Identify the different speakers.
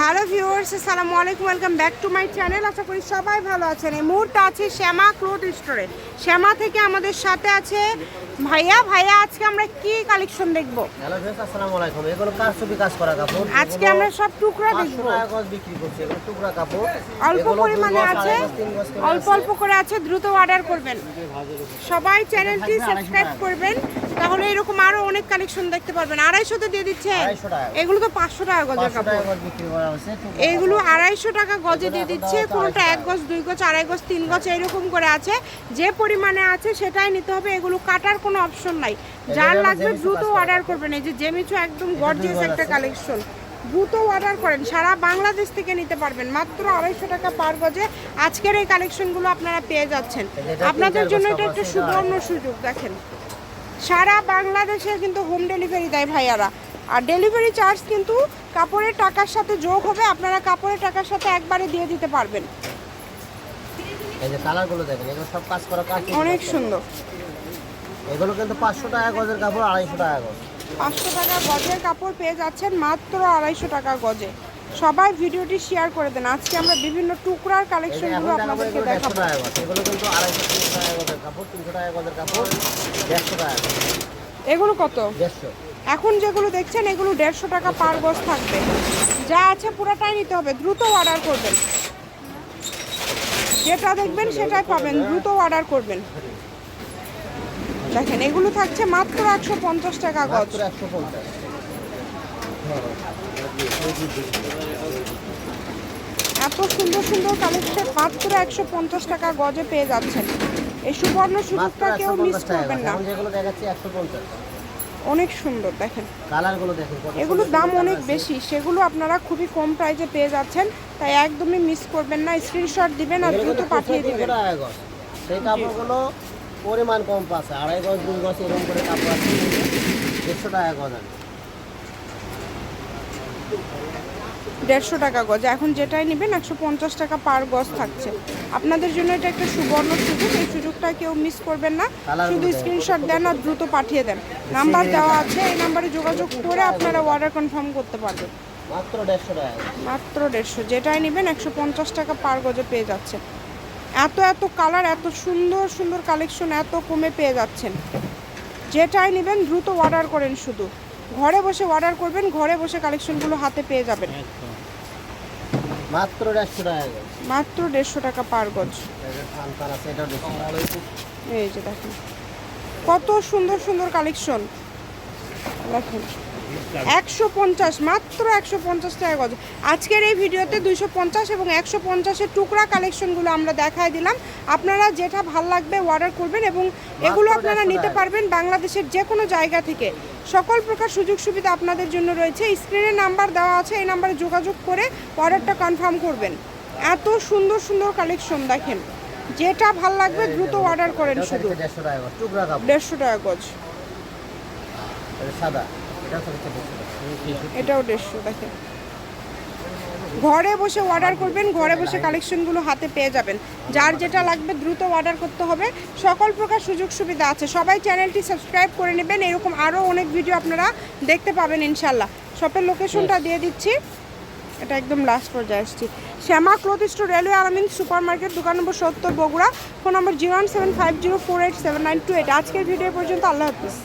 Speaker 1: Hello viewers আসসালামু আলাইকুম welcome back to my channel. আশা করি সবাই ভালো আছেন। এই মুহূর্তে আছে শ্যামা ক্লোথ স্টোরে। শ্যামা থেকে আমাদের সাথে আছে ভাইয়া। ভাইয়া আজকে আমরা কি কালেকশন দেখব?
Speaker 2: হ্যালো ভিউয়ার্স আসসালামু আলাইকুম। এগুলো কাজ করা কাপড়।
Speaker 1: আজকে আমরা সব টুকরা দেখব।
Speaker 2: বিক্রি করছি। এগুলো টুকরা কাপড়।
Speaker 1: অল্প পরিমাণে আছে। অল্প অল্প করে আছে। দ্রুত অর্ডার করবেন। সবাই চ্যানেলটি সাবস্ক্রাইব করবেন। তাহলে এরকম আরও অনেক কালেকশন দেখতে পারবেন। আড়াইশোতে দিয়ে দিচ্ছে। এগুলো তো পাঁচশো টাকা গজের কাপড়।
Speaker 2: বিক্রি করা
Speaker 1: এইগুলো আড়াইশো টাকা গজে দিয়ে দিচ্ছে।
Speaker 2: হচ্ছে
Speaker 1: এক গজ দুই গজ আড়াই গজ তিন গজ এরকম করে আছে। যে পরিমাণে আছে সেটাই নিতে হবে। এগুলো কাটার কোনো অপশন নাই। যার লাগবে দ্রুত অর্ডার করবেন। এই যে জেমিচু একদম গর্জিয়াস একটা কালেকশন দ্রুত অর্ডার করেন। সারা বাংলাদেশ থেকে নিতে পারবেন। মাত্র আড়াইশো টাকা পার গজে আজকের এই কালেকশনগুলো আপনারা পেয়ে যাচ্ছেন। আপনাদের জন্য এটা একটা সুবর্ণ সুযোগ দেখেন। সারা বাংলাদেশে কিন্তু হোম ডেলিভারি দেয় ভাইয়ারা। আর ডেলিভারি চার্জ কিন্তু কাপড়ের টাকার সাথে যোগ হবে আপনারা কাপড়ের টাকার সাথে একবারে দিয়ে দিতে পারবেন।
Speaker 2: এই যে কালারগুলো দেখেন এগুলো সব কাজ করা কাজ
Speaker 1: অনেক সুন্দর।
Speaker 2: এগুলো কিন্তু পাঁচশো টাকা গজের কাপড় আড়াইশো টাকা গজ।
Speaker 1: পাঁচশো টাকা গজের কাপড় পেয়ে যাচ্ছেন মাত্র আড়াইশো টাকা গজে। সবাই ভিডিওটি শেয়ার করে দেন। আজকে আমরা বিভিন্ন টুকরার কালেকশনগুলো আপনাদেরকে দেখাবো।
Speaker 2: এগুলো কিন্তু আড়াইশো টাকা গজের কাপড় তিনশো টাকা গজের কাপড় দেড়শো টাকা।
Speaker 1: এগুলো কত?
Speaker 2: দেড়শো।
Speaker 1: এখন যেগুলো দেখছেন এগুলো দেড়শো টাকা পার গজ থাকবে। যা আছে পুরোটাই নিতে হবে দ্রুত অর্ডার করবেন। যেটা দেখবেন সেটাই পাবেন দ্রুত অর্ডার করবেন। দেখেন এগুলো থাকছে মাত্র একশো পঞ্চাশ টাকা গজ। এত সুন্দর সুন্দর কালেকশন মাত্র একশো পঞ্চাশ টাকা গজে পেয়ে যাচ্ছেন। এই সুবর্ণ সুযোগটা কেউ মিস করবেন না।
Speaker 2: যেগুলো দেখাচ্ছি একশো পঞ্চাশ।
Speaker 1: অনেক সুন্দর দেখেন।
Speaker 2: কালারগুলো দেখেন
Speaker 1: এগুলোর দাম অনেক বেশি সেগুলো আপনারা খুবই কম প্রাইসে পেয়ে যাচ্ছেন তাই একদমই মিস করবেন না স্ক্রিনশট দিবেন আর দ্রুত পাঠিয়ে দিবেন।
Speaker 2: সেই কাপড়গুলো পরিমাণ কম পাচ্ছে আড়াই গজ দুই গজ এরকম করে কাপড় আছে। দেড়শো টাকা গজ আছে।
Speaker 1: দেড়শো টাকা গজ। এখন যেটাই নেবেন একশো পঞ্চাশ টাকা পার গজ থাকছে। আপনাদের জন্য এটা একটা সুবর্ণ সুযোগ। এই সুযোগটা কেউ মিস করবেন না। শুধু স্ক্রিনশট দেন আর দ্রুত পাঠিয়ে দেন। নাম্বার দেওয়া আছে এই নাম্বারে যোগাযোগ করে আপনারা অর্ডার কনফার্ম করতে পারবেন।
Speaker 2: মাত্র দেড়শো টাকা
Speaker 1: মাত্র দেড়শো। যেটাই নেবেন একশো পঞ্চাশ টাকা পার গজে পেয়ে যাচ্ছেন। এত এত কালার এত সুন্দর সুন্দর কালেকশন এত কমে পেয়ে যাচ্ছেন। যেটাই নেবেন দ্রুত অর্ডার করেন শুধু। ঘরে বসে অর্ডার করবেন ঘরে বসে কালেকশনগুলো হাতে পেয়ে যাবেন।
Speaker 2: মাত্র দেড়শো টাকা
Speaker 1: মাত্র দেড়শো টাকা পার গজ।
Speaker 2: এই যে
Speaker 1: দেখেন কত সুন্দর সুন্দর কালেকশন দেখেন একশো পঞ্চাশ মাত্র একশো পঞ্চাশ টাকা গজ। আজকের এই ভিডিওতে দুইশো পঞ্চাশ এবং একশো পঞ্চাশের টুকরা কালেকশনগুলো আমরা দেখায় দিলাম। আপনারা যেটা ভালো লাগবে অর্ডার করবেন এবং এগুলো আপনারা নিতে পারবেন বাংলাদেশের যে কোনো জায়গা থেকে। সকল প্রকার সুযোগ সুবিধা আপনাদের জন্য রয়েছে। স্ক্রিনে নাম্বার দেওয়া আছে এই নাম্বারে যোগাযোগ করে অর্ডারটা কনফার্ম করবেন। এত সুন্দর সুন্দর কালেকশন দেখেন। যেটা ভালো লাগবে দ্রুত অর্ডার করেন শুধু।
Speaker 2: দেড়শো টাকা গজ। এটা।
Speaker 1: এটাও দেড়শো দেখেন। ঘরে বসে অর্ডার করবেন ঘরে বসে কালেকশনগুলো হাতে পেয়ে যাবেন। যার যেটা লাগবে দ্রুত অর্ডার করতে হবে। সকল প্রকার সুযোগ সুবিধা আছে। সবাই চ্যানেলটি সাবস্ক্রাইব করে নেবেন। এরকম আরও অনেক ভিডিও আপনারা দেখতে পাবেন ইনশাল্লাহ শপের লোকেশনটা দিয়ে দিচ্ছি। এটা একদম লাস্ট পর্যায়ে আসছি। Shyama cloth store railway Alamin super market দোকান নম্বর সত্তর বগুড়া। ফোন নম্বর zero one seven five zero four eight seven nine two eight আজকের ভিডিও পর্যন্ত আল্লাহ হাফিজ।